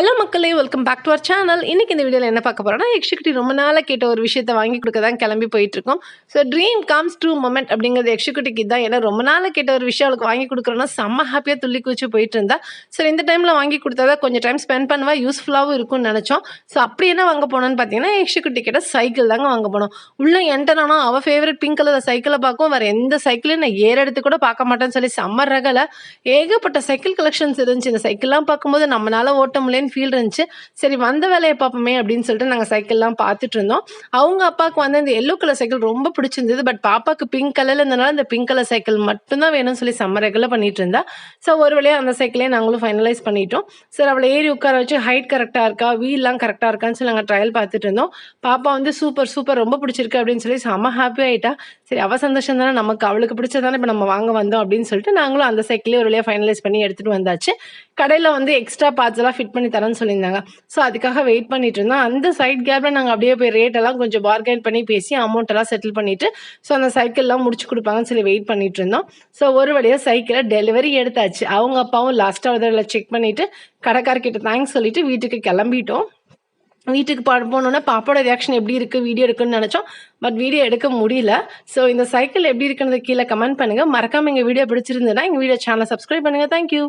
Hello மக்களே welcome back to our channel இன்றைக்கி இந்த வீடியோவில் என்ன பார்க்க போகிறோம்னா எக்ஸிக்யூட்டிவ் ரொம்ப நாளாக கேட்ட ஒரு விஷயத்தை வாங்கி கொடுக்க தான் கிளம்பி போயிட்டுருக்கோம். So dream comes true moment அப்படிங்கிறது எக்ஸிக்யூட்டிவ் தான் ஏன்னா ரொம்ப நாளாக கேட்ட ஒரு விஷயம் அவளுக்கு வாங்கி கொடுக்குறோன்னா செம்ம ஹாப்பியாக துள்ளி குச்சி போயிட்டு இருந்தா ஸோ இந்த டைமில் வாங்கி கொடுத்தா தான் கொஞ்சம் டைம் ஸ்பெண்ட் பண்ணுவா யூஸ்ஃபுல்லாகவும் இருக்கும்னு நினச்சோம். ஸோ அப்படி என்ன வாங்க போனோன்னு பார்த்தீங்கன்னா எக்ஸிக்யூட்டிவ் கிட்ட சைக்கிள் தாங்க வாங்க போனோம். உள்ளே என்டர் ஆனால் அவள் ஃபேவரட் பிங்க் கலர் சைக்கிளை பார்க்கும். வேறு எந்த சைக்கிளையும் நான் ஏற எடுத்து கூட பார்க்க மாட்டேன்னு சொல்லி செம்ம ரகலை. ஏகப்பட்ட சைக்கிள் கலெக்ஷன்ஸ் இருந்துச்சு. இந்த சைக்கிள்லாம் பார்க்கும்போது நம்மளால ஓட்ட முடியலன்னு ஃபீல் இருந்துச்சு. சரி வந்த வேலையை பார்ப்போமே அப்படின்னு சொல்லிட்டு நாங்கள் சைக்கிள்லாம் பார்த்துட்டு இருந்தோம். அவங்க அப்பாவுக்கு வந்து இந்த எல்லோ கலர் சைக்கிள் ரொம்ப பிடிச்சிருந்தது. பட் பாப்பாக்கு பிங்க் கலரில் இருந்தனால இந்த பிங்க் கலர் சைக்கிள் மட்டும்தான் வேணும்னு சொல்லி செம்ம ரெகுலர் பண்ணிட்டு இருந்தா. ஸோ ஒரு வழியாக அந்த சைக்கிளே நாங்களும் ஃபைனலைஸ் பண்ணிட்டோம். சரி அவளை ஏறி உட்கார வச்சு ஹைட் கரெக்டாக இருக்கா? வீல்லாம் கரெக்டாக இருக்கான்னு சொல்லி நாங்கள் ட்ரையல் பார்த்துட்டு இருந்தோம். பாப்பா வந்து சூப்பர் சூப்பர் ரொம்ப பிடிச்சிருக்கு அப்படின்னு சொல்லி செம்ம ஹாப்பி ஆயிட்டா. சரி அவ சந்தோஷம் தானே நமக்கு அவளுக்கு பிடிச்சதானே இப்போ நம்ம வாங்க வந்தோம் அப்படின்னு சொல்லிட்டு நாங்களும் அந்த சைக்கிளே ஒரு வழியாக ஃபைனலைஸ் பண்ணி எடுத்துகிட்டு வந்தாச்சு. கடையில் வந்து எக்ஸ்ட்ரா பார்ட்ஸ் எல்லாம் ஃபிட் பண்ணி தரேன்னு சொல்லியிருந்தாங்க. ஸோ அதுக்காக வெயிட் பண்ணிட்டு இருந்தோம். அந்த சைட் கேப்பில் நாங்கள் அப்படியே போய் ரேட் எல்லாம் கொஞ்சம் பார்கெயின் பண்ணி பேசி அமௌண்ட் எல்லாம் செட்டில் பண்ணிட்டு ஸோ அந்த சைக்கிள்லாம் முடிச்சு கொடுப்பாங்கன்னு சொல்லி வெயிட் பண்ணிட்டு இருந்தோம். ஸோ ஒரு வழியாக சைக்கிளை டெலிவரி எடுத்தாச்சு. அவங்க அப்பாவும் லாஸ்ட்டாக ஒரு தடவை செக் பண்ணிவிட்டு கடைக்காரர்கிட்ட தேங்க்ஸ் சொல்லிட்டு வீட்டுக்கு கிளம்பிட்டோம். வீட்டுக்கு பா போனோன்னா பாப்பாவோட ரியாக்ஷன் எப்படி இருக்குது வீடியோ எடுக்குன்னு நினச்சோம். பட் வீடியோ எடுக்க முடியல. ஸோ இந்த சைக்கிள் எப்படி இருக்குன்றது கீழே கமெண்ட் பண்ணுங்கள் மறக்காமல் எங்கள் வீடியோ பிடிச்சிருந்ததுன்னா எங்கள் வீடியோ சேனலை சப்ஸ்கிரைப் பண்ணுங்கள் தேங்க்யூ